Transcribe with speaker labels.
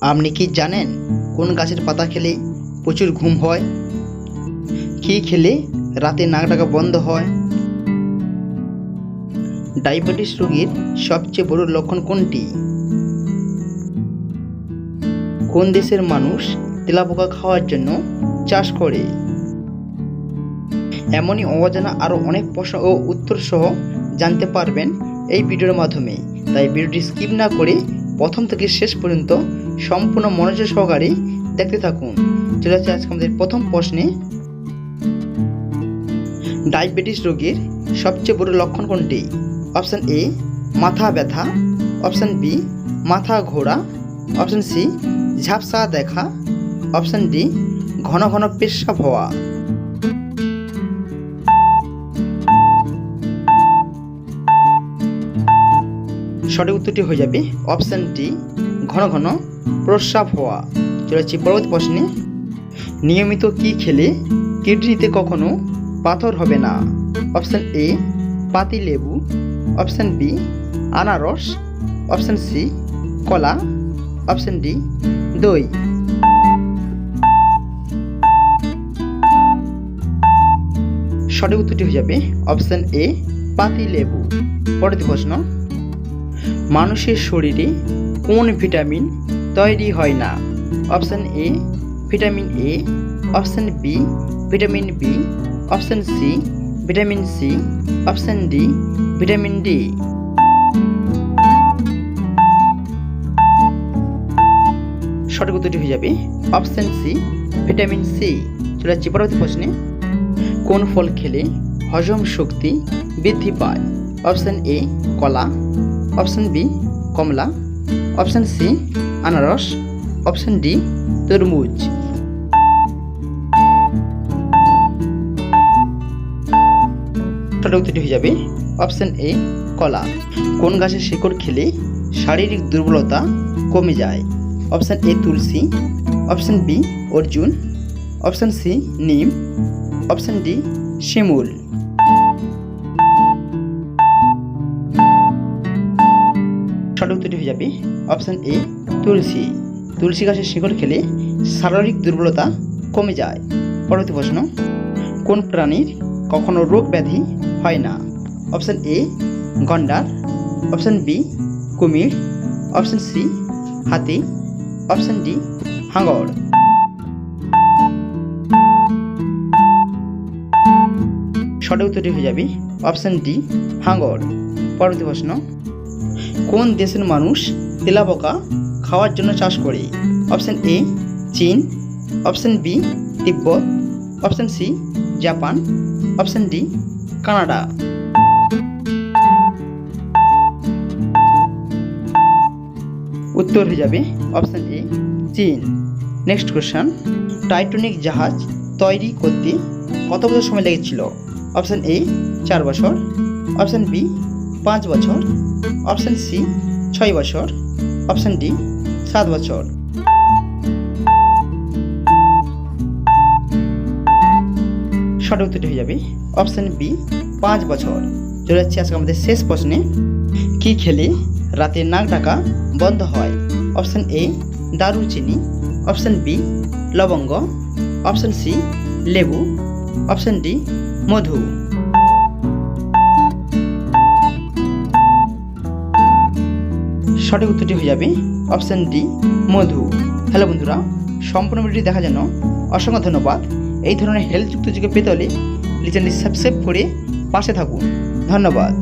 Speaker 1: আপনি কি জানেন কোন গাছের পাতা খেলে প্রচুর ঘুম হয়? কী খেলে রাতে নাক ডাকা বন্ধ হয়? ডায়াবেটিস রোগীর সবচেয়ে বড় লক্ষণ কোনটি? কোন দেশের মানুষ তেলাপোকা খাওয়ার জন্য চাষ করে? এমনই অজানা আরও অনেক প্রশ্ন ও উত্তর সহ জানতে পারবেন এই ভিডিওর মাধ্যমে। তাই ভিডিওটি স্কিপ না করে প্রথম থেকে শেষ পর্যন্ত সম্পূর্ণ মনোযোগ সহকারে দেখতে থাকুন। চলে যাচ্ছে আজকে আমাদের প্রথম প্রশ্নে। ডায়াবেটিস রোগের সবচেয়ে বড় লক্ষণ কোনটি? অপশান এ, মাথা ব্যথা। অপশান বি, মাথা ঘোরা। অপশান সি, ঝাপসা দেখা। অপশান ডি, ঘন ঘন পেশাব হওয়া। সঠিক উত্তরটি হয়ে যাবে অপশান ডি। ঘন ঘন প্রস্রাব হওয়া। চলে যাচ্ছি পরবর্তী প্রশ্নে। নিয়মিত কি খেলে কিডনিতে কখনো পাথর হবে না? অপশান এ, পাতি লেবু। অপশান বি, আনারস। অপশান সি, কলা। অপশান ডি, দই। সঠিক উত্তরটি হয়ে যাবে অপশান এ, পাতি লেবু। পরবর্তী প্রশ্ন। মানুষের শরীরে কোন ভিটামিন তৈরি হয় না? Option A vitamin A option B vitamin B option C vitamin C option D vitamin D সঠিক উত্তরটি হয়ে যাবে অপশান সি ভিটামিন সি চলে যাচ্ছি পরবর্তী প্রশ্নে। কোন ফল খেলে হজম শক্তি বৃদ্ধি পায়? অপশান এ কলা। অপশান বি, কমলা। অপশান সি, আনারস। অপশান ডি, তরমুজ। উত্তরটি হয়ে যাবে। অপশান এ, কলা। কোন গাছের শিকড় খেলে শারীরিক দুর্বলতা কমে যায়? অপশান এ, তুলসী। অপশান বি, অর্জুন। অপশান সি, নিম। অপশান ডি, শিমুল। সঠিক উত্তরটি হয়ে যাবে অপশান এ, তুলসী। তুলসী গাছের শিকড় খেলে শারীরিক দুর্বলতা কমে যায়। পরবর্তী প্রশ্ন, কোন প্রাণীর কখনো রোগ ব্যাধি হয় না? অপশান এ, গন্ডার। অপশান বি, কুমির। অপশান সি, হাতি। অপশান ডি হাঙর সঠিক উত্তরটি হয়ে যাবে অপশান ডি হাঙর পরবর্তী প্রশ্ন কোন দেশের মানুষ তেলাপোকা খাওয়ার জন্য চাষ করে? অপশান এ, চীন। অপশান বি, তিব্বত। Option C, Japan. Option D, Canada. উত্তর হয়ে যাবে অপশান এ, চীন। নেক্সট কোশ্চেন টাইটানিক জাহাজ তৈরি করতে কত বছর সময় লেগেছিল? অপশান এ, চার বছর। অপশান বি, পাঁচ বছর। অপশান সি, ছয় বছর। অপশান ডি, সাত বছর। সঠিক উত্তরটি হয়ে যাবে অপশান বি, পাঁচ বছর। চলে যাচ্ছে আজকে আমাদের শেষ প্রশ্নে। কি খেলে রাতে নাক ডাকা বন্ধ হয়? অপশান এ, দারুচিনি। অপশান বি, লবঙ্গ। অপশান সি, লেবু। অপশান ডি, মধু। সঠিক উত্তরটি হয়ে যাবে। অপশান ডি, মধু। হ্যালো বন্ধুরা, সম্পূর্ণ ভিডিওটি দেখার জন্য অসংখ্য ধন্যবাদ। এই ধরনের হেলথযুক্ত যুগে পেতে হলে চ্যানেলটি সাবস্ক্রাইব করে পাশে থাকুন। ধন্যবাদ।